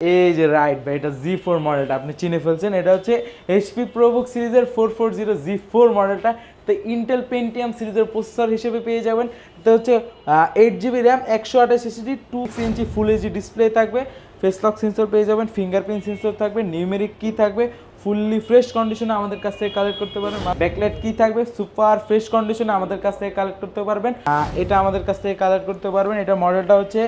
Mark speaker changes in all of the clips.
Speaker 1: এই যে রাইট ভাই, এটা জি ফোর মডেলটা আপনি চিনে ফেলছেন, এটা হচ্ছে এইচপি প্রোবুক সিরিজের four four zero G four মডেলটা তো ইন্টেল পেন্টিয়াম সিরিজের প্রসেসর হিসেবে পেয়ে যাবেন। এটা হচ্ছে এইট জিবি র্যাম একশো আঠাশ SSD two inch full HD display থাকবে। ফেস লক সেন্সর পেয়ে যাবেন ফিঙ্গারপ্রিন্ট সেন্সর থাকবে নিউমেরিক কি থাকবে ফুললি ফ্রেশ কন্ডিশনে আমাদের কাছ থেকে কালেক্ট করতে পারবেন। ব্যাকলাইট কি থাকবে সুপার ফ্রেশ কন্ডিশনে আমাদের কাছ থেকে কালেক্ট করতে পারবেন। এটা আমাদের কাছ থেকে কালেক্ট করতে পারবেন। এটা মডেলটা হচ্ছে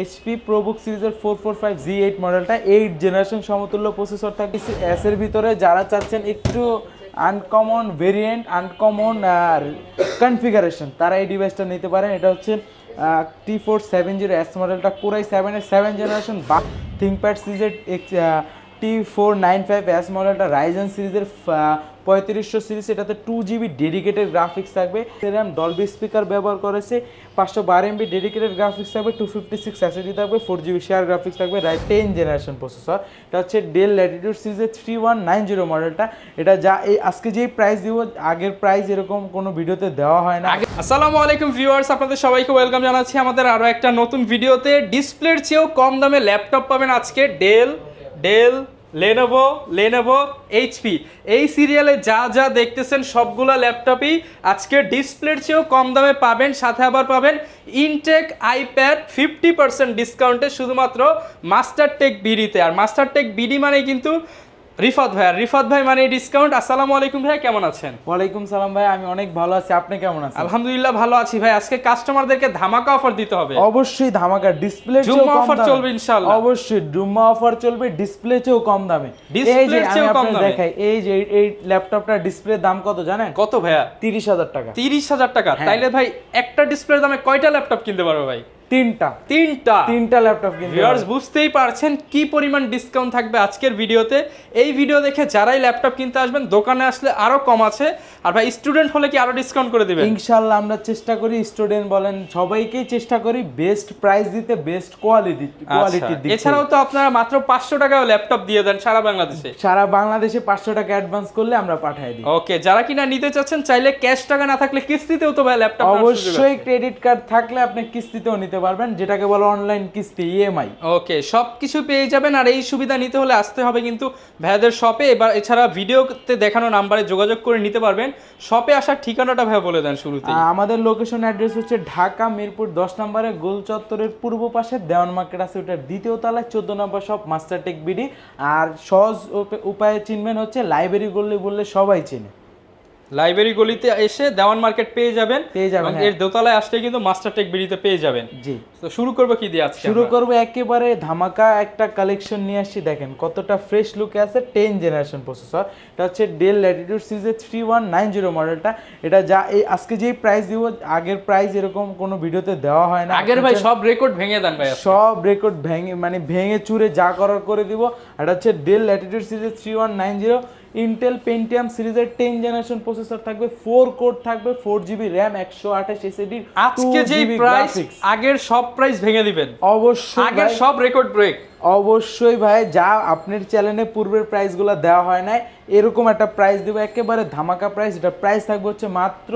Speaker 1: এইচপি প্রোবুক সিরিজের four four five G eight মডেলটা এইট জেনারেশন সমতুল্য প্রসেসর থাকে এস এর ভিতরে যারা চাচ্ছেন একটু আনকমন ভেরিয়েন্ট আনকমন কনফিগারেশন তারা এই ডিভাইসটা নিতে পারেন। এটা হচ্ছে T four seven zero S মডেলটা কোরাই সেভেনের সেভেন জেনারেশন বা থিঙ্কপ্যাড সিরিজের T four nine five S মডেলটা রাইজেন সিরিজের পঁয়ত্রিশশো সিরিজ এটাতে টু জিবি ডেডিকেটেড গ্রাফিক্স থাকবে। র্যাম ডলবি স্পিকার ব্যবহার করেছে, পাঁচশো বারো এমবি ডেডিকেটেড গ্রাফিক্স থাকবে টু ফিফটি সিক্স অ্যাসিডি থাকবে ফোর জিবি শেয়ার গ্রাফিক্স থাকবে রাইট টেন জেনারেশন প্রসেসর এটা হচ্ছে ডেল ল্যাটিটিউড সিরিজের থ্রি ওয়ান নাইন জিরো মডেলটা এটা যা এই, আজকে যেই প্রাইস দিব, আগের প্রাইস এরকম কোনো ভিডিওতে দেওয়া হয় না।
Speaker 2: আসসালামু আলাইকুম ভিউয়ার্স আপনাদের সবাইকে ওয়েলকাম জানাচ্ছি আমাদের আরও একটা নতুন ভিডিওতে ডিসপ্লের চেয়েও কম দামে ল্যাপটপ পাবেন আজকে Dell Dell Lenovo Lenovo HP এই সিরিয়ালে যা যা দেখতেছেন, সবগুলো ল্যাপটপই আজকে ডিসপ্লের চেয়েও কম দামে পাবেন, সাথে আবার পাবেন ইনটেক আইপ্যাড ফিফটি পার্সেন্ট ডিসকাউন্টে শুধুমাত্র মাস্টারটেক বিডিতে আর মাস্টারটেক বিডি মানে কিন্তু রিফাত ভাই রিফাত ভাই মানে ডিসকাউন্ট আসসালামু আলাইকুম ভাই কেমন আছেন?
Speaker 1: ওয়ালাইকুম সালাম ভাই আমি অনেক ভালো আছি। আপনি কেমন আছেন?
Speaker 2: আলহামদুলিল্লাহ ভালো আছি ভাই। আজকে কাস্টমারদেরকে ধামাকা অফার দিতে হবে।
Speaker 1: অবশ্যই ধামাকা। ডিসপ্লে
Speaker 2: জুম্মা অফার চলবে ইনশাআল্লাহ।
Speaker 1: অবশ্যই জুম্মা অফার চলবে ডিসপ্লে চেয়েও কম দামে।
Speaker 2: Display
Speaker 1: এই যে আমি
Speaker 2: চেয়েও কম
Speaker 1: আপনাকে
Speaker 2: দামে।
Speaker 1: দেখাই এই যে এই- ল্যাপটপটার ডিসপ্লে দাম কত জানেন?
Speaker 2: কত ভাইয়া?
Speaker 1: তিরিশ হাজার টাকা।
Speaker 2: তিরিশ হাজার টাকা।
Speaker 1: হ্যাঁ।
Speaker 2: তাইলে ভাই একটা ডিসপ্লের দামে কয়টা ল্যাপটপ কিনতে পারবে ভাই?
Speaker 1: তিনটা।
Speaker 2: তিনটা।
Speaker 1: তিনটা ল্যাপটপ কিনতে
Speaker 2: ভিউয়ার্স বুঝতেই পারছেন কি পরিমাণ ডিসকাউন্ট থাকবে আজকের ভিডিওতে। এই ভিডিও দেখে যারাই ল্যাপটপ কিনতে আসবেন দোকানে আসলে আরও কম আছে। আর ভাই স্টুডেন্ট হলে কি আরও ডিসকাউন্ট করে দিবেন?
Speaker 1: ইনশাল্লাহ আমরা চেষ্টা করি স্টুডেন্ট বলেন সবাইকেই চেষ্টা করি বেস্ট প্রাইস দিতে বেস্ট কোয়ালিটি কোয়ালিটি
Speaker 2: আচ্ছা, এছাড়াও তো আপনারা মাত্র ল্যাপটপ দিয়ে দেন সারা বাংলাদেশে।
Speaker 1: সারা বাংলাদেশে পাঁচশো টাকা অ্যাডভান্স করলে আমরা পাঠিয়ে দিই।
Speaker 2: ওকে যারা কিনা নিতে চাচ্ছেন চাইলে ক্যাশ টাকা না থাকলে কিস্তিতেও তো ভাই ল্যাপটপ
Speaker 1: অবশ্যই ক্রেডিট কার্ড থাকলে আপনি কিস্তিতেও নিতে পারবেন যেটাকে বলে অনলাইন কিস্তি E ইএমআই
Speaker 2: ওকে সব কিছু পেয়ে যাবেন আর এই সুবিধা নিতে হলে আসতে হবে কিন্তু ভাইয়াদের শপে এবার এছাড়া ভিডিওতে দেখানো নাম্বারে যোগাযোগ করে নিতে পারবেন। শপে আসার ঠিকানাটা ভাই বলে দেন শুরুতে
Speaker 1: আমাদের লোকেশন অ্যাড্রেস হচ্ছে ঢাকা মিরপুর দশ নম্বরে গোল চত্বরের পূর্ব পাশে দেওয়ান মার্কেট আছে ওটার দ্বিতীয় তলায় চোদ্দ number shop master tech BD আর সহজ উপ- উপায়ে চিনবেন হচ্ছে লাইব্রেরি গলি বললে সবাই চেনে।
Speaker 2: লাইব্রেরি গলিতে এসে দেওয়ান মার্কেট পেয়ে যাবেন।
Speaker 1: পেয়ে যাবেন, হ্যাঁ।
Speaker 2: এর দোতলায় আসলে কিন্তু মাস্টার টেক বিডিতে পেয়ে যাবেন।
Speaker 1: জি।
Speaker 2: তো শুরু করব কি দিয়ে আজকে
Speaker 1: শুরু? করব একেবারে ধামাকা একটা কালেকশন নিয়ে আসছি দেখেন কতটা ফ্রেশ লুকে আছে টেন জেনারেশন প্রসেসর এটা হচ্ছে ডেল ল্যাটিটিউড সিরিজের থ্রি ওয়ান নাইন জিরো মডেলটা এটা যা এই আজকে যেই প্রাইস দিব আগের প্রাইস এরকম কোনো ভিডিওতে দেওয়া হয় না।
Speaker 2: আগের ভাই সব রেকর্ড ভেঙে দেন ভাই
Speaker 1: সব রেকর্ড ভেঙে মানে ভেঙে চুরে যা করার করে দিব। এটা হচ্ছে ডেল ল্যাটিটিউড সিরিজের three one nine zero Intel Pentium সিরিজের টেন জেনারেশন প্রসেসর থাকবে ফোর কোড থাকবে ফোর জিবি র্যাম একশো আঠাশ এসএডি
Speaker 2: আজকে যে প্রাইস আগের সব প্রাইস ভেঙে দিবেন।
Speaker 1: অবশ্যই
Speaker 2: আগের সব রেকর্ড ব্রেক
Speaker 1: অবশ্যই ভাই যা আপনার চ্যানেলে পূর্বের প্রাইসগুলো দেওয়া হয় না এরকম একটা প্রাইস দেবো একেবারে ধামাকা প্রাইস এটা প্রাইস থাকবে হচ্ছে মাত্র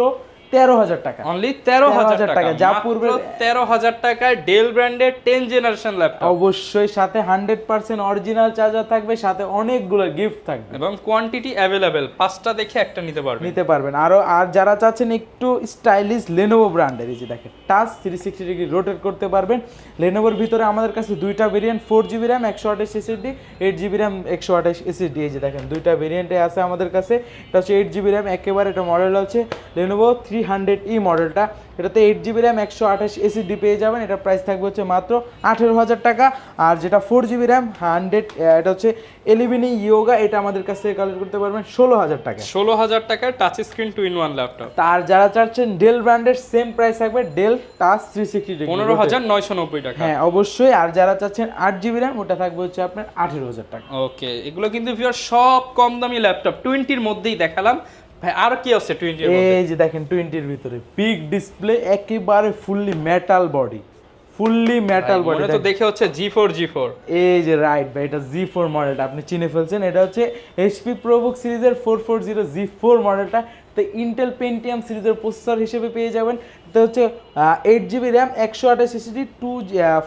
Speaker 1: তেরো হাজার টাকা।
Speaker 2: অনলি তেরো হাজার টাকা।
Speaker 1: যা পূর্বের-
Speaker 2: তেরো হাজার টাকায় ডেল ব্র্যান্ডের টেন জেনারেশন ল্যাপটপ
Speaker 1: অবশ্যই সাথে হান্ড্রেড পার্সেন্ট অরিজিনাল চার্জার থাকবে সাথে অনেকগুলো গিফট থাকবে।
Speaker 2: এবং কোয়ান্টিটি অ্যাভেলেবেল পাঁচটা দেখে একটা নিতে পারবেন।
Speaker 1: নিতে পারবেন। আরও আর যারা চাচ্ছেন একটু স্টাইলিশ লেনোভো ব্র্যান্ডের এই যে দেখেন touch three sixty degree rotate করতে পারবেন। লেনোভোর ভিতরে আমাদের কাছে দুইটা ভেরিয়েন্ট ফোর জিবি র্যাম একশো আঠাশ এসএসডি এইট জিবি র্যাম একশো আঠাশ এসএসডি এই যে দেখেন দুইটা ভেরিয়েন্টে আছে আমাদের কাছে। এটা হচ্ছে এইট জিবি র্যাম একেবারে এটা মডেল হচ্ছে লেনোভো থ্রি হান্ড্রেড ই মডেলটা এটাতে এইট জিবি র্যাম একশো আঠাশ এসএসডি পেয়ে যাবেন। এটা প্রাইস থাকবে হচ্ছে মাত্র আঠেরো হাজার টাকা। আর যেটা ফোর জিবি র্যাম হান্ড্রেড এটা হচ্ছে এলিভেন ইয়োগা এটা আমাদের কাছ থেকে কালেক্ট করতে পারবেন ষোলো হাজার টাকা।
Speaker 2: ষোলো হাজার টাকার touch screen two in one laptop
Speaker 1: তার যারা চাচ্ছেন ডেল ব্র্যান্ডের সেম প্রাইস থাকবে ডেল টাচ থ্রি সিক্সটি
Speaker 2: পনেরো হাজার নয়শো নব্বই টাকা।
Speaker 1: হ্যাঁ অবশ্যই। আর যারা চাচ্ছেন আট জিবি র্যাম ওটা থাকবে হচ্ছে আপনার আঠেরো হাজার টাকা।
Speaker 2: ওকে এগুলো কিন্তু ভিউয়ার সব কম দামি ল্যাপটপ টোয়েন্টির মধ্যেই দেখালাম। ভাই আর কি আছে
Speaker 1: এই যে দেখেন ভিতরে পিক ডিসপ্লে একেবারে fully metal body fully metal body
Speaker 2: তো দেখে হচ্ছে জি ফোর জি ফোর
Speaker 1: এই যে রাইট ভাই এটা জি ফোর মডেলটা আপনি চিনে ফেলছেন এটা হচ্ছে এইচপি প্রোবুক সিরিজের four four zero G four মডেলটা তো ইন্টেল পেন্টিয়াম সিরিজের প্রসেসর হিসেবে পেয়ে যাবেন তো হচ্ছে এইট জিবি র্যাম একশো আঠাশ SSD two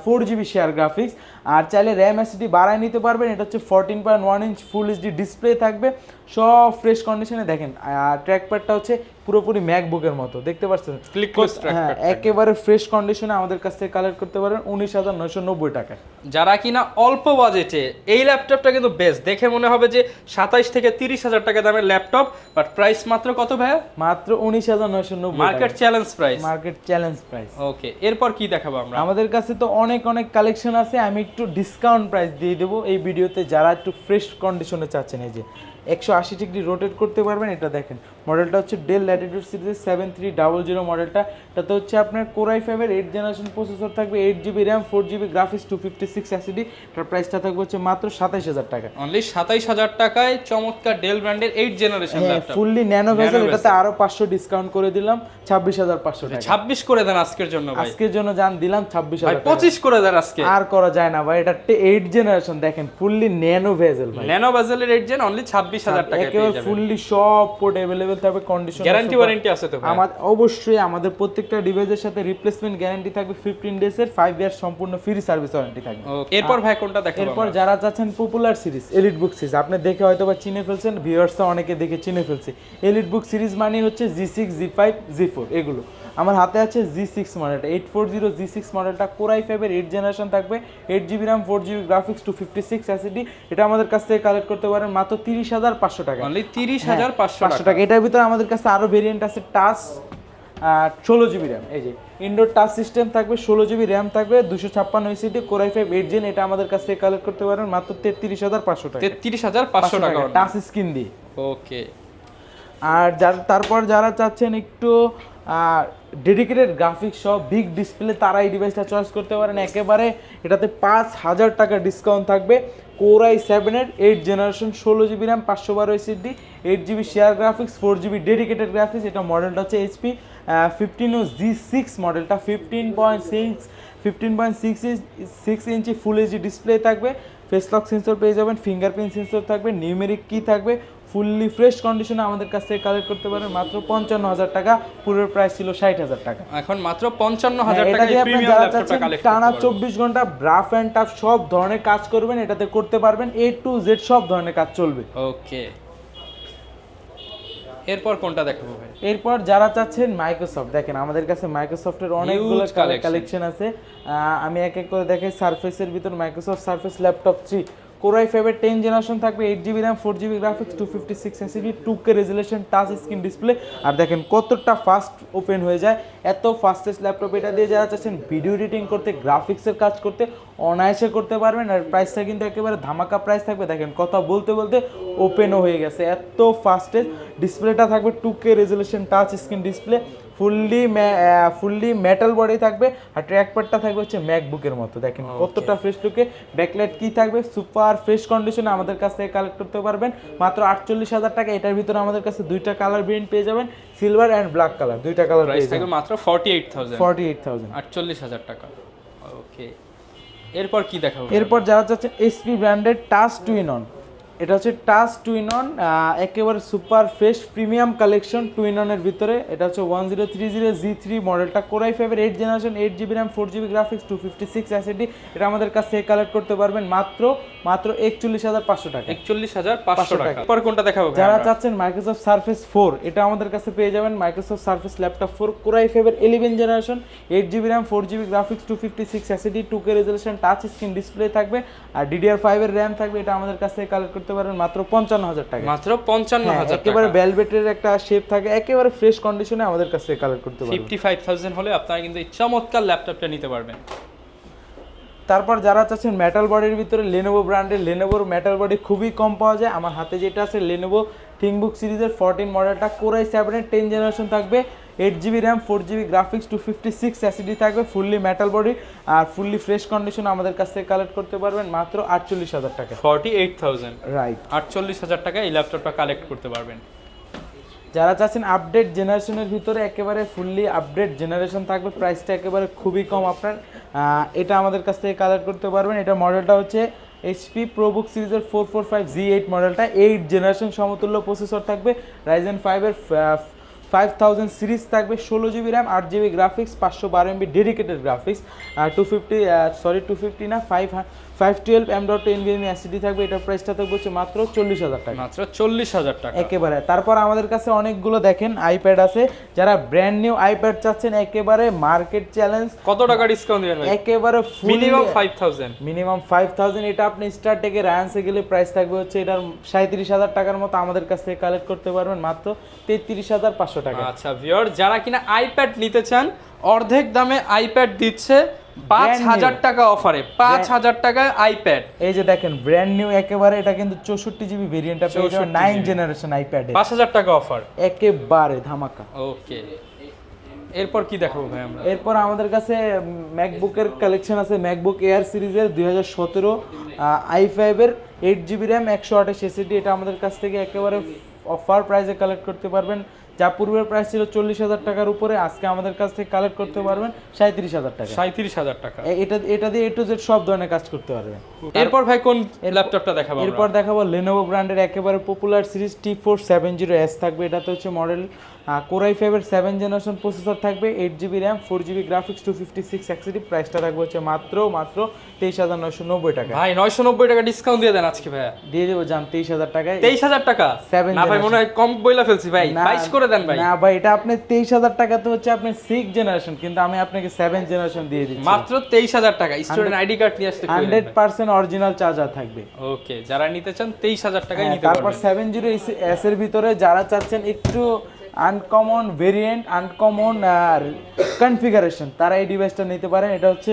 Speaker 1: four GB share graphics আর চাইলে র্যাম এসিডি বাড়ায় নিতে পারবেন। এটা হচ্ছে fourteen point one inch full HD display থাকবে। সব ফ্রেশ কন্ডিশনে দেখেন আর ট্র্যাক প্যাডটা হচ্ছে পুরোপুরি ম্যাকবুকের মতো। দেখতে পাচ্ছেন?
Speaker 2: Trackpad
Speaker 1: হ্যাঁ একেবারে ফ্রেশ কন্ডিশনে আমাদের কাছ থেকে কালেক্ট করতে পারেন উনিশ হাজার নয়শো নব্বই টাকায়।
Speaker 2: যারা কিনা অল্প বাজেটে এই ল্যাপটপটা কিন্তু বেস্ট দেখে মনে হবে যে সাতাইশ থেকে তিরিশ হাজার টাকা দামের ল্যাপটপ বাট প্রাইস মাত্র কত ভাইয়া?
Speaker 1: মাত্র উনিশ হাজার নয়শো নব্বই
Speaker 2: market challenge price
Speaker 1: market challenge price.
Speaker 2: Okay এরপর কি দেখাবো আমরা?
Speaker 1: আমাদের কাছে তো অনেক অনেক কালেকশন আছে আমি একটু ডিসকাউন্ট প্রাইস দিয়ে দেবো। এই ভিডিওতে যারা একটু ফ্রেশ কন্ডিশনে চাচ্ছেন এই যে একশো আশি ডিগ্রি রোটেট করতে পারবেন এটা দেখেন। মডেলটা হচ্ছে ডেল ল্যাটিটিউড সিরিজের সেভেন থ্রি ডাবল জিরো মডেলটা। এটাতে হচ্ছে আপনার কোরাই ফাইভের এইট জেনারেশন প্রসেসর থাকবে eight GB RAM four GB graphics two fifty six SSD এটার প্রাইসটা থাকবে হচ্ছে মাত্র সাতাইশ হাজার টাকা।
Speaker 2: অনলি সাতাইশ হাজার টাকায় চমৎকার ডেল ব্র্যান্ডের এইট জেনারেশন
Speaker 1: হ্যাঁ ফুললি ন্যানো ভেজেল এটাতে আরও পাঁচশো ডিসকাউন্ট করে দিলাম ছাব্বিশ হাজার পাঁচশো টাকা।
Speaker 2: ছাব্বিশ করে দেন আজকের জন্য
Speaker 1: আজকের জন্য যান দিলাম ছাব্বিশ হাজার
Speaker 2: পঁচিশ করে দেন আজকে।
Speaker 1: আর করা যায় না ভাই এটা এইট জেনারেশন দেখেন ফুললি ন্যানো ভেজেল ভাই।
Speaker 2: ন্যানো বাজেলের এইট জেন অনলি ছাব্বিশ হাজার টাকা
Speaker 1: একেবারে ফুললি সব পোর্ট অ্যাভেলেবেল থাকবে কন্ডিশন
Speaker 2: গ্যারান্টি ওয়ারেন্টি আছে তো ভাই?
Speaker 1: আমাদের অবশ্যই আমাদের প্রত্যেকটা ডিভাইসের সাথে রিপ্লেসমেন্ট গ্যারান্টি থাকবে ফিফটিন ডেজ এর ফাইভ ইয়ার সম্পূর্ণ ফ্রি সার্ভিস ওয়ারেন্টি থাকবে।
Speaker 2: এরপর ভাই কোনটা দেখাবো
Speaker 1: এরপর যারা চাচ্ছেন popular series elite book series আপনি দেখে হয়তো বা চিনে ফেলছেন ভিউয়ার্সরা অনেকে দেখে চিনে ফেলছে। এলিট বুক সিরিজ মানে হচ্ছে G six G five G four এগুলো। আমার হাতে আছে জি সিক্স মডেলটা eight four zero G six মডেলটা কোরাই ফাইভের এইট জেনারেশন থাকবে eight GB RAM four GB graphics two fifty six SSD এটা আমাদের কাছ থেকে কালেক্ট করতে পারেন মাত্র তিরিশ হাজার পাঁচশো টাকা।
Speaker 2: তিরিশ হাজার পাঁচশো
Speaker 1: হ্যাঁ, পাঁচশো টাকা। এটার ভিতরে আমাদের কাছে আরও ভেরিয়েন্ট আছে টাচ ষোলো জিবি র্যাম এই যে ইনডোর টাচ সিস্টেম থাকবে ষোলো জিবি র্যাম থাকবে দুশো ছাপ্পান্ন SSD core i five eight gen এটা আমাদের কাছ থেকে কালেক্ট করতে পারেন মাত্র তেত্রিশ হাজার পাঁচশো টাকা।
Speaker 2: তেত্রিশ হাজার পাঁচশো টাকা
Speaker 1: টাচ স্ক্রিন দিয়ে।
Speaker 2: ওকে
Speaker 1: আর যার তারপর যারা চাচ্ছেন একটু ডেডিকেটেড গ্রাফিক্স সহ বিগ ডিসপ্লে তারা এই ডিভাইসটা চয়েস করতে পারেন। একেবারে এটাতে পাঁচ হাজার টাকা ডিসকাউন্ট থাকবে। কোরাই সেভেনের এইট জেনারেশন ষোলো জিবি র্যাম পাঁচশো বারো SSD eight GB share graphics four GB dedicated graphics এটা মডেলটা হচ্ছে এইচপি ফিফটিন ও জি সিক্স মডেলটা fifteen point six fifteen point six six inch full HD display থাকবে। ফেস লক সেন্সর পেয়ে যাবেন ফিঙ্গারপ্রিন্ট সেন্সর থাকবে নিউমেরিক কি থাকবে। ফুললি ফ্রেশ কন্ডিশনে আমাদের কাছ থেকে কালেক্ট করতে পারেন। মাত্র পঞ্চান্ন হাজার টাকা পুরোর প্রাইস ছিল ষাট হাজার টাকা।
Speaker 2: এখন মাত্র পঞ্চান্ন হাজার
Speaker 1: হ্যাঁ, এটা
Speaker 2: টাকা
Speaker 1: দিয়ে আপনি যারা চাচ্ছেন টানা চব্বিশ ঘণ্টা ব্রাফ অ্যান্ড টাফ সব ধরনের কাজ করবেন এটাতে করতে পারবেন এ টু জেড সব ধরনের কাজ চলবে।
Speaker 2: ওকে এরপর কোনটা দেখাবো ভাই?
Speaker 1: এরপর যারা চাচ্ছেন মাইক্রোসফট দেখেন আমাদের কাছে মাইক্রোসফটের অনেকগুলো। কালেকশন আছে। আমি এক এক করে দেখাই সার্ফেসের ভিতর Microsoft surface laptop three core i ফাইভের টেন জেনারেশন থাকবে eight GB RAM four GB graphics two fifty six SSD two K resolution touch screen display আর দেখেন কতটা ফাস্ট ওপেন হয়ে যায়, এত ফাস্টেস্ট ল্যাপটপ এটা দিয়ে যারা চাচ্ছেন ভিডিও এডিটিং করতে গ্রাফিক্সের কাজ করতে, অনায়াসে করতে পারবেন। আর প্রাইসটা কিন্তু একেবারে ধামাকা প্রাইস থাকবে। দেখেন কথা বলতে বলতে ওপেনও হয়ে গেছে, এত ফাস্টেস্ট ডিসপ্লেটা থাকবে two K resolution touch screen display fully fully metal body থাকবে আর ট্র্যাকপ্যাডটা থাকবে হচ্ছে ম্যাকবুকের মতো। দেখেন কতটা ফ্রেশ লুকে ব্যাকলাইট কি থাকবে? সুপার ফ্রেশ কন্ডিশনে আমাদের কাছ থেকে কালেক্ট করতে পারবেন। মাত্র আটচল্লিশ হাজার টাকা। এটার ভিতরে আমাদের কাছে দুইটা কালার ভেরিয়েন্ট পেয়ে যাবেন। সিলভার অ্যান্ড ব্ল্যাক কালার দুইটা কালার পেয়ে যাবেন।
Speaker 2: মাত্র forty eight thousand
Speaker 1: forty eight thousand
Speaker 2: আটচল্লিশ হাজার টাকা। ওকে এরপর কি দেখাবো?
Speaker 1: এরপর যারা চাচ্ছেন এসপি ব্র্যান্ডের টাচ টুইন অন এটা হচ্ছে টাচ টুইন অন একেবারে super fresh premium collection two in অনের ভিতরে। এটা হচ্ছে one zero three zero G three মডেলটা কোরাই ফাইভের eight generation eight GB RAM four GB graphics two fifty six SSD এটা আমাদের কাছ থেকে কালেক্ট করতে পারবেন মাত্র মাত্র একচল্লিশ হাজার পাঁচশো টাকা।
Speaker 2: একচল্লিশ হাজার পাঁচশো টাকা। পর কোনটা দেখাবো
Speaker 1: যারা চাচ্ছেন মাইক্রোসফট সার্ফেস ফোর এটা আমাদের কাছে পেয়ে যাবেন Microsoft surface laptop four core i ফাইভের eleven generation eight GB RAM four GB graphics two fifty six SSD two K resolution touch screen display থাকবে আর ডিডিআর ফাইভের র্যাম থাকবে এটা আমাদের কাছ থেকে কালেক্ট করতে পারবেন মাত্র পঞ্চান্ন হাজার টাকা।
Speaker 2: মাত্র পঞ্চান্ন
Speaker 1: হ্যাঁ,
Speaker 2: হাজার
Speaker 1: একেবারে ভেলভেটের একটা শেপ থাকে একেবারে ফ্রেশ কন্ডিশনে আমাদের কাছ কালেক্ট করতে পারবেন।
Speaker 2: ফিফটি ফাইভ থাউজেন্ড হলে আপনারা কিন্তু এই চমৎকার ল্যাপটপটা নিতে পারবেন।
Speaker 1: তারপর যারা চাচ্ছেন মেটাল বডির ভিতরে লেনোভো ব্র্যান্ডের লেনোভোর মেটাল বডি খুবই কম পাওয়া যায়। আমার হাতে যেটা আছে লেনোভো থিংবুক সিরিজের ফোরটিন মডেলটা কোরাই সেভেনের টেন জেনারেশন থাকবে। Eight GB RAM four GB graphics two fifty six SSD থাকবে ফুললি মেটাল বডি আর ফুললি ফ্রেশ কন্ডিশন আমাদের কাছ থেকে কালেক্ট করতে পারবেন মাত্র আটচল্লিশ হাজার টাকা।
Speaker 2: ফর্টি এইট থাউজেন্ড
Speaker 1: রাইট
Speaker 2: আটচল্লিশ হাজার টাকা এই ল্যাপটপটা কালেক্ট করতে পারবেন।
Speaker 1: যারা চাচ্ছেন আপডেট জেনারেশনের ভিতরে একেবারে ফুললি আপডেট জেনারেশন থাকবে প্রাইসটা একেবারে খুবই কম আপনার। এটা আমাদের কাছ থেকে কালেক্ট করতে পারবেন। এটা মডেলটা হচ্ছে এইচপি প্রোবুক সিরিজের four four five G eight মডেলটা এইট জেনারেশন সমতুল্য প্রসেসর থাকবে রাইজেন ফাইভের ফাইভ থাউজেন্ড সিরিজ থাকবে, ষোলো জিবি র্যাম আট জিবি গ্রাফিক্স পাঁচশো বারো MB dedicated graphics two fifty sorry two fifty না five five twelve M dot NVMe SSD থাকবে এটার প্রাইসটা থাকবে হচ্ছে মাত্র চল্লিশ হাজার টাকা।
Speaker 2: মাত্র চল্লিশ হাজার টাকা।
Speaker 1: একেবারে। তারপর আমাদের কাছে অনেকগুলো দেখেন আইপ্যাড আছে যারা ব্র্যান্ড নিউ আইপ্যাড চাচ্ছেন একেবারে মার্কেট চ্যালেঞ্জ
Speaker 2: কত টাকা ডিসকাউন্ট দিবেন
Speaker 1: একেবারে
Speaker 2: minimum five thousand
Speaker 1: minimum five thousand এটা আপনি স্টার থেকে রায়ান্সে গেলে প্রাইস থাকবে হচ্ছে এটার সাঁত্রিশ হাজার টাকার মতো আমাদের কাছ থেকে কালেক্ট করতে পারবেন মাত্র তেত্রিশ হাজার পাঁচশো টাকা।
Speaker 2: আচ্ছা ভিওর যারা কিনা আইপ্যাড নিতে চান অর্ধেক দামে আইপ্যাড দিচ্ছে পাঁচ. হাজার টাকা অফারে পাঁচ হাজার টাকায় আইপ্যাড
Speaker 1: এই যে দেখেন ব্র্যান্ড নিউ একেবারে এটা কিন্তু চৌষট্টি জিবি যাবেন
Speaker 2: 64
Speaker 1: নাইন জেনারেশন আইপ্যাডে
Speaker 2: পাঁচ হাজার টাকা অফার
Speaker 1: একেবারে ধামাকা।
Speaker 2: ওকে এরপর কি দেখাবো ভাই আমরা?
Speaker 1: এরপর আমাদের কাছে ম্যাকবুকের কালেকশন আছে ম্যাকবুক এয়ার সিরিজের দুই হাজার সতেরো আই ফাইভের এইট জিবি র্যাম একশো আঠাশ এসিডি এটা আমাদের কাছ থেকে একেবারে অফার প্রাইসে কালেক্ট করতে পারবেন। যা পূর্বের প্রাইস ছিল চল্লিশ হাজার টাকার উপরে আজকে আমাদের কাছ থেকে কালেক্ট করতে পারবেন সাঁত্রিশ হাজার টাকা।
Speaker 2: সাঁত্রিশ হাজার টাকা।
Speaker 1: এটা এটা দিয়ে এ টু জেড সব ধরনের কাজ করতে পারবেন।
Speaker 2: এরপর ভাই কোন ল্যাপটপটা দেখাবো
Speaker 1: এরপর দেখাবো লেনোভো ব্র্যান্ডের একেবারে popular series T four seven zero S থাকবে। এটাতে হচ্ছে মডেল কোরাই ফাইভের সেভেন জেনারেশন প্রসেসর থাকবে eight GB RAM four GB graphics two fifty six SSD প্রাইসটা থাকবে হচ্ছে মাত্র মাত্র তেইশ হাজার নয়শো নব্বই টাকা।
Speaker 2: ভাই নয়শো নব্বই টাকা ডিসকাউন্ট দিয়ে দেন আজকে ভাইয়া।
Speaker 1: দিয়ে দেবো জান তেইশ হাজার টাকায়
Speaker 2: তেইশ হাজার টাকা?
Speaker 1: Seven
Speaker 2: না ভাই মনে হয় কম বইলা ফেলছি ভাই। বাইশ করে দেন ভাই।
Speaker 1: না ভাই এটা আপনি তেইশ হাজার টাকা তো হচ্ছে আপনি সিক্স জেনারেশন কিন্তু আমি আপনাকে সেভেন জেনারেশন দিয়ে দিচ্ছি।
Speaker 2: মাত্র তেইশ হাজার টাকা স্টুডেন্ট আইডি কার্ড নিয়ে আসতে
Speaker 1: হান্ড্রেড পার্সেন্ট অরিজিনাল চার্জার থাকবে।
Speaker 2: ওকে যারা নিতে চান তেইশ হাজার টাকায়
Speaker 1: হ্যাঁ,
Speaker 2: নিতে
Speaker 1: তারপর সেভেন জিরো এস এর ভিতরে যারা চাচ্ছেন একটু আনকমন ভেরিয়েন্ট আনকমন কনফিগারেশন তারা এই ডিভাইসটা নিতে পারেন। এটা হচ্ছে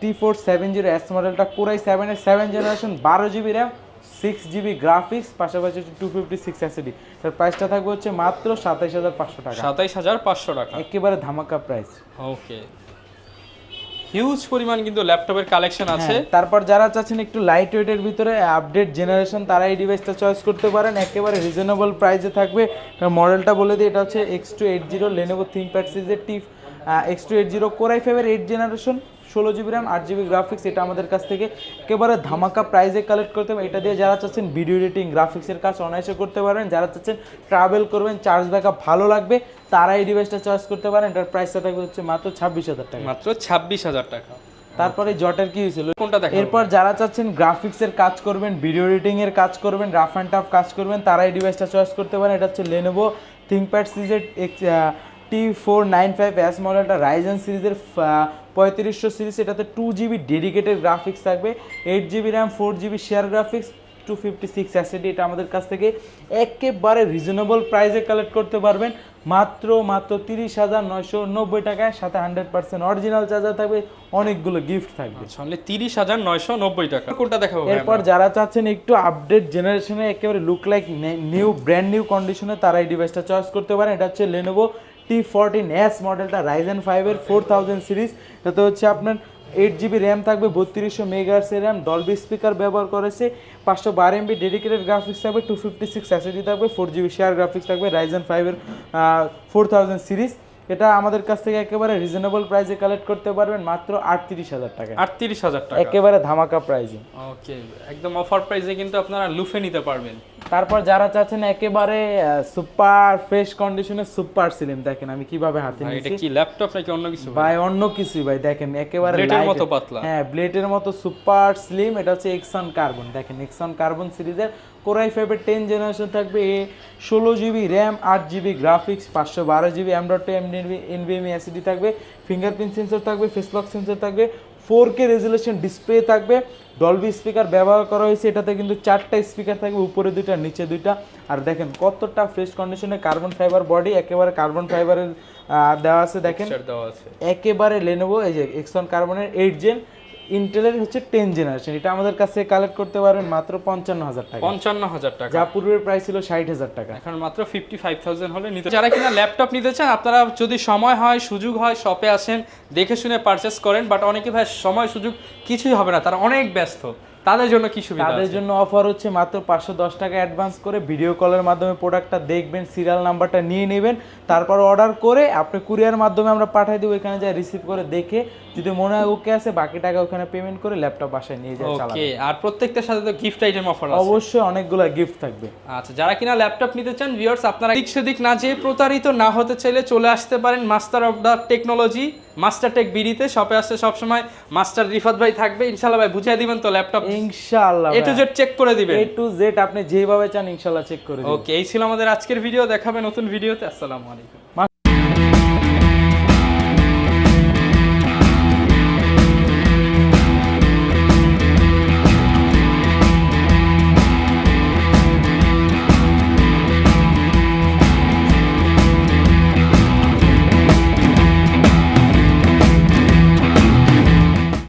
Speaker 1: T four seven zero S মডেলটা কোরাই সেভেনের সেভেন জেনারেশন বারো GB RAM six GB graphics পাশাপাশি হচ্ছে টু ফিফটি সিক্স এসিডি তার প্রাইসটা থাকবে হচ্ছে মাত্র সাতাইশ হাজার পাঁচশো টাকা।
Speaker 2: সাতাইশ হাজার পাঁচশো টাকা।
Speaker 1: একেবারে ধামাকা প্রাইস
Speaker 2: ওকে হিউজ পরিমাণ কিন্তু ল্যাপটপের কালেকশন আছে।
Speaker 1: তারপর যারা চাচ্ছেন একটু লাইট ওয়েটের ভিতরে আপডেট জেনারেশন তারা এই ডিভাইসটা চয়েস করতে পারেন। একেবারে রিজনেবল প্রাইসে থাকবে। মডেলটা বলে দিই এটা হচ্ছে X two eight zero Lenovo ThinkPad সিরিজের T X two eight zero core i ফাইভের এইট জেনারেশন ষোলো জিবি র্যাম আট জিবি গ্রাফিক্স এটা আমাদের কাছ থেকে একেবারে ধামাকা প্রাইসে কালেক্ট করতে হবে। এটা দিয়ে যারা চাচ্ছেন ভিডিও এডিটিং গ্রাফিক্সের কাজ অনায়াসে করতে পারেন। যারা চাচ্ছেন ট্রাভেল করবেন চার্জ ব্যাকআপ ভালো লাগবে। তারা এই ডিভাইসটা চয়েস করতে পারেন এটার প্রাইসটা থাকবে হচ্ছে মাত্র ছাব্বিশ হাজার টাকা।
Speaker 2: মাত্র ছাব্বিশ হাজার টাকা।
Speaker 1: তারপরে জটের কি হয়েছিল?
Speaker 2: কোনটা দেখা
Speaker 1: এরপর যারা চাচ্ছেন গ্রাফিক্সের কাজ করবেন ভিডিও এডিটিং এর কাজ করবেন রাফ অ্যান্ড টাফ কাজ করবেন তারা এই ডিভাইসটা চয়েস করতে পারেন। এটা হচ্ছে লেনোভো থিঙ্কপ্যাড সিরিজের T four nine five S মডেলটা রাইজেন সিরিজের পঁয়ত্রিশশো সিরিজ এটাতে টু জিবি ডেডিকেটেড গ্রাফিক্স থাকবে eight GB RAM four GB share graphics two fifty six এটা আমাদের কাছ থেকে একেবারে রিজনেবল প্রাইসে কালেক্ট করতে পারবেন। মাত্র মাত্র তিরিশ হাজার নয়শো নব্বই টাকায় সাথে হান্ড্রেড পার্সেন্ট অরিজিনাল চার্জার থাকবে অনেকগুলো গিফট থাকবে।
Speaker 2: অনলি তিরিশ হাজার নয়শো নব্বই টাকা। কোনটা দেখাবো
Speaker 1: এরপর যারা চাচ্ছেন একটু আপডেট জেনারেশনে একেবারে look like new brand new কন্ডিশনে তারা এই ডিভাইসটা চয়েস করতে পারেন। এটা হচ্ছে লেনোভো টি ফোরটিন এস মডেলটা রাইজেন ফাইভের ফোর থাউজেন্ড সিরিজ এটাতে হচ্ছে আপনার এইট জিবি র্যাম থাকবে বত্রিশশো মেগাহার্সের র্যাম ডলবি স্পিকার ব্যবহার করেছে পাঁচশো বারো এমবি ডেডিকেটেড গ্রাফিক্স থাকবে টু ফিফটি সিক্স অ্যাসিডি থাকবে ফোর জিবি শেয়ার গ্রাফিক্স থাকবে রাইজেন ফাইভের ফোর থাউজেন্ড সিরিজ এটা আমাদের কাছ থেকে একেবারে রিজনেবল প্রাইসে কালেক্ট করতে পারবেন মাত্র আটত্রিশ হাজার টাকা।
Speaker 2: আটত্রিশ হাজার টাকা।
Speaker 1: একেবারে ধামাকা প্রাইসে
Speaker 2: ওকে একদম অফার প্রাইসে কিন্তু আপনারা লুফে নিতে পারবেন।
Speaker 1: তারপর যারা চাচ্ছেন একেবারে সুপার ফ্রেশ কন্ডিশনে সুপার সিলিম দেখেন আমি কীভাবে হাতে
Speaker 2: ভাই, এটা কি ল্যাপটপ নাকি অন্য কিছু
Speaker 1: ভাই? অন্য কিছুই ভাই দেখেন একেবারে
Speaker 2: ব্লেডের মতো পাতলা।
Speaker 1: হ্যাঁ ব্লেডের মতো সুপার স্লিম এটা হচ্ছে এক্সন কার্বন দেখেন এক্সন কার্বন সিরিজের কোরাই ফাইভের টেন জেনারেশন থাকবে। এ ষোলো জিবি র্যাম আট জিবি গ্রাফিক্স পাঁচশো বারো GB M dot NVMe SSD থাকবে। ফিঙ্গারপ্রিন্ট সেন্সর থাকবে ফেস লক সেন্সর থাকবে। ফোর কে রেজুলেশন ডিসপ্লে থাকবে। ডলবি স্পিকার ব্যবহার করা হয়েছে এটাতে কিন্তু চারটা স্পিকার থাকবে উপরে দুইটা নিচে দুইটা। আর দেখেন কতটা ফ্রেশ কন্ডিশনে কার্বন ফাইবার বডি একেবারে কার্বন ফাইবারের দেওয়া আছে দেখেন। একেবারে লেনোভো এই যে এক্সন কার্বনের এইট জেন ইন্টেলের হচ্ছে টেন জেনারেশন এটা আমাদের কাছে কালেক্ট করতে পারবেন মাত্র পঞ্চান্ন হাজার টাকা।
Speaker 2: পঞ্চান্ন হাজার টাকা।
Speaker 1: যা পূর্বের প্রাইস ছিল ষাট হাজার টাকা।
Speaker 2: এখন মাত্র ফিফটি ফাইভ থাউজেন্ড হলে নিতে যারা কিনা ল্যাপটপ নিতে চান আপনারা যদি সময় হয় সুযোগ হয় শপে আসেন দেখে শুনে পারচেস করেন বাট অনেকে ভাই সময় সুযোগ কিছুই হবে না তারা অনেক ব্যস্ত। তাদের জন্য কি সুবিধা
Speaker 1: তাদের জন্য অফার হচ্ছে মাত্র পাঁচশো দশ টাকা অ্যাডভান্স করে ভিডিও কলের মাধ্যমে প্রোডাক্টটা দেখবেন সিরিয়াল নাম্বারটা নিয়ে নেবেন তারপর অর্ডার করে আপনি কুরিয়ার মাধ্যমে আমরা পাঠিয়ে দেবো এখানে যা রিসিভ করে দেখে যদি মনে হয় ওকে আছে বাকি টাকা ওখানে পেমেন্ট করে ল্যাপটপ বাসায় নিয়ে যায়
Speaker 2: ওকে আর প্রত্যেকটার সাথে তো গিফট আইটেম অফার আছে।
Speaker 1: অবশ্যই অনেকগুলো গিফট থাকবে।
Speaker 2: আচ্ছা যারা কিনা ল্যাপটপ নিতে চান ভিউয়ার্স আপনারা দিক সেদিক না যেয়ে প্রতারিত না হতে চাইলে চলে আসতে পারেন master of the technology master tech বিডিতে শপে আসতে সবসময় মাস্টার রিফাত ভাই থাকবে। ইনশাল্লাহ ভাই বুঝিয়ে দিবেন তো ল্যাপটপ
Speaker 1: ইনশাআল্লাহ
Speaker 2: এ টু জেড চেক করে দিবেন।
Speaker 1: এ টু জেড আপনি যেভাবে চান ইনশাআল্লাহ চেক করে দিবেন
Speaker 2: ওকে এই ছিল আমাদের আজকের ভিডিও দেখাবে নতুন ভিডিওতে আসসালামু আলাইকুম।